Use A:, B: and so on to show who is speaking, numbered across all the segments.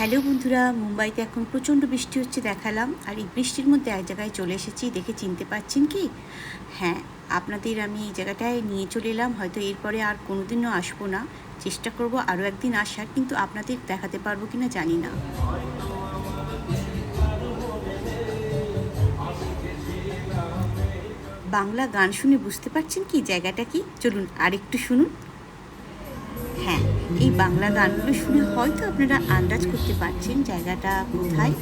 A: Hello বন্ধুরা, মুম্বাইতে এখন প্রচণ্ড বৃষ্টি হচ্ছে দেখালাম, আর এই বৃষ্টির মধ্যে এক জায়গায় চলে এসেছি, দেখে চিনতে পারছেন কি? হ্যাঁ আপনাদের আমি এই জায়গাটায় নিয়ে চলে এলাম, হয়তো এরপরে আর কোনোদিনও আসব না। চেষ্টা করব আরও একদিন আসার, কিন্তু আপনাদের দেখাতে পারব কিনা জানি না। বাংলা গান শুনে বুঝতে পারছেন কি জায়গাটা কি? চলুন আরেকটু শুনুন। হ্যাঁ এই বাংলা গানগুলো শুনে হয়তো আপনারা আন্দাজ করতে পারছেন জায়গাটা কোথায়।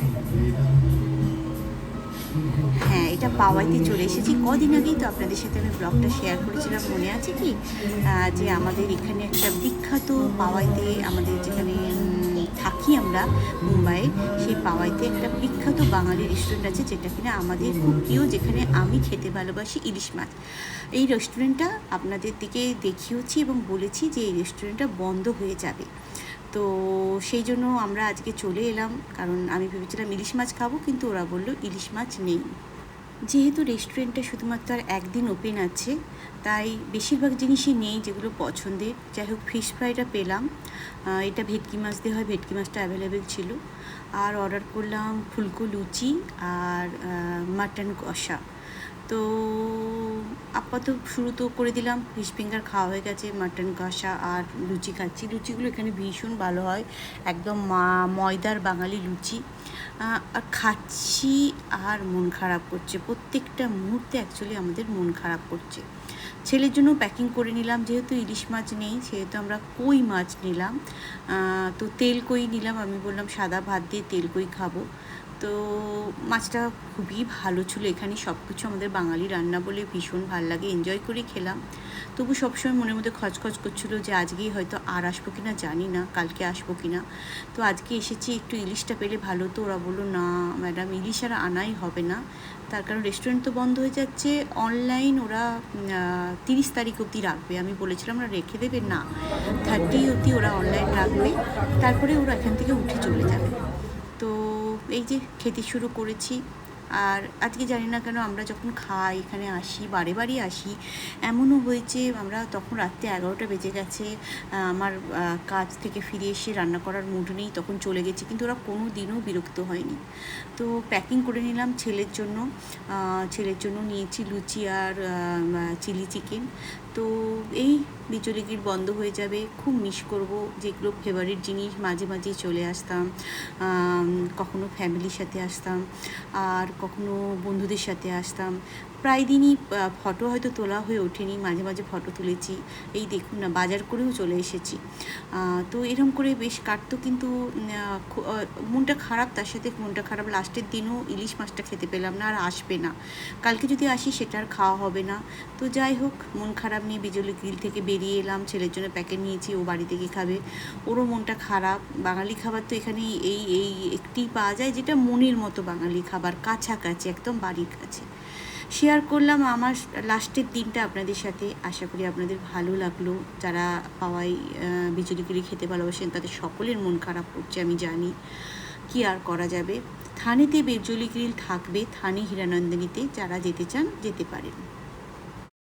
A: হ্যাঁ এটা পাওয়াইতে চলে এসেছি। কদিন আগেই তো আপনাদের সাথে আমি ব্লগটা শেয়ার করেছিলাম, মনে আছে কি? যে আমাদের এখানে একটা বিখ্যাত পাওয়াইতে আমাদের যেখানে থাকি আমরা মুম্বাইয়ে। সেই পাওয়াইতে একটা বিখ্যাত বাঙালি রেস্টুরেন্ট আছে যেটা কিনা আমাদের খুব প্রিয়, যেখানে আমি খেতে ভালোবাসি ইলিশ মাছ। এই রেস্টুরেন্টটা আপনাদের দিকে দেখিয়েছি এবং বলেছি যে এই রেস্টুরেন্টটা বন্ধ হয়ে যাবে। তো সেই জন্য আমরা আজকে চলে এলাম, কারণ আমি ভেবেছিলাম ইলিশ মাছ খাব, কিন্তু ওরা বলল ইলিশ মাছ নেই। যেহেতু রেস্টুরেন্টটা শুধুমাত্র আর একদিন ওপেন আছে, তাই বেশিরভাগ জিনিসই নেই যেগুলো পছন্দের। যাই হোক ফিশ ফ্রাইটা পেলাম। এটা ভেটকি মাছ দিয়ে হয়, ভেটকি মাছটা অ্যাভেলেবেল ছিল। আর অর্ডার করলাম ফুলকো লুচি আর মাটন কষা। তো আপাতত শুরু তো করে দিলাম। ফিশ ফিঙ্গার খাওয়া হয়ে গেছে মাটন কষা আর লুচি খাচ্ছি। লুচিগুলো এখানে ভীষণ ভালো হয়। একদম ময়দার বাঙালি লুচি। খাচ্ছি আর মন খারাপ করছে। প্রত্যেকটা মুহূর্তে অ্যাকচুয়ালি আমাদের মন খারাপ করছে। ছেলের জন্য প্যাকিং করে নিলাম, যেহেতু ইলিশ মাছ নেই, সেহেতু আমরা কই মাছ নিলাম। তো তেল কই নিলাম, আমি বললাম সাদা ভাত দিয়ে তেল কই খাব। তো মাছটা খুবই ভালো ছিল। এখানে সব কিছু আমাদের বাঙালি রান্না বলে ভীষণ ভালো লাগে। এনজয় করে খেলাম। তবু সবসময় মনের মধ্যে খচখচ করছিল যে আজকেই হয়তো আর আসব কি না জানি না, কালকে আসব কি না তো আজকে এসেছি একটু ইলিশটা পেলে ভালো। তো ওরা বলল, না, ম্যাডাম, ইলিশ আর আনাই হবে না। তার কারণ রেস্টুরেন্ট তো বন্ধ হয়ে যাচ্ছে। অনলাইন ওরা তিরিশ তারিখ অবধি রাখবে। আমি বলেছিলাম, ওরা রেখে দেবে না। থার্টি অবধি ওরা অনলাইন রাখবে। তারপরে ওরা এখান থেকে উঠে চলে যাবে। এই যে খেতে শুরু করেছি। আর আজকে জানি না কেন আমরা যখন খাই, এখানে আসি, বারে বারে আসি, এমনও হয়েছে আমরা তখন রাত্রে এগারোটা বেজে গেছে আমার কাজ থেকে ফিরে এসে রান্না করার মুড নেই, তখন চলে গেছি, কিন্তু ওরা কোনো দিনও বিরক্ত হয়নি। তো প্যাকিং করে নিলাম ছেলের জন্য ছেলের জন্য নিয়েছি লুচি আর চিলি চিকেন তো এই বিচলিগির বন্ধ হয়ে যাবে, খুব মিস করব যেগুলো ফেভারিট জিনিস। মাঝে মাঝে চলে আসতাম কখনো ফ্যামিলির সাথে আসতাম, আর কখনো বন্ধুদের সাথে আসতাম। প্রায় দিনই ফটো হয়তো তোলা হয়ে ওঠেনি, মাঝে মাঝে ফটো তুলেছি। এই দেখুন না, বাজার করেও চলে এসেছি। তো এরকম করে বেশ কাটতো কিন্তু মনটা খারাপ, তার সাথে মনটা খারাপ। লাস্টের দিনও ইলিশ মাছটা খেতে পেলাম না, আর আসবে না। কালকে যদি আসি সেটা আর খাওয়া হবে না। তো যাই হোক, মন খারাপ নিয়ে বিজলি গ্রিল থেকে বেরিয়ে এলাম, ছেলের জন্য প্যাকেট নিয়েছি, ও বাড়ি থেকে খাবে। ওরও মনটা খারাপ। বাঙালি খাবার তো এখানে এই এই একটি পাওয়া যায় যেটা মনের মতো বাঙালি খাবার, কাছাকাছি, একদম বাড়ির কাছে। শেয়ার করলাম আমার লাস্টের দিনটা আপনাদের সাথে। আশা করি আপনাদের ভালো লাগল। যারা পাওয়াই বিজলিগিরি খেতে ভালোবাসেন, তাদের সকলের মন খারাপ করছে, আমি জানি। কি আর করা যাবে? থানেতে বিজলি গ্রিল থাকবে, থানে হীরানন্দিনীতে। যারা যেতে চান, যেতে পারেন।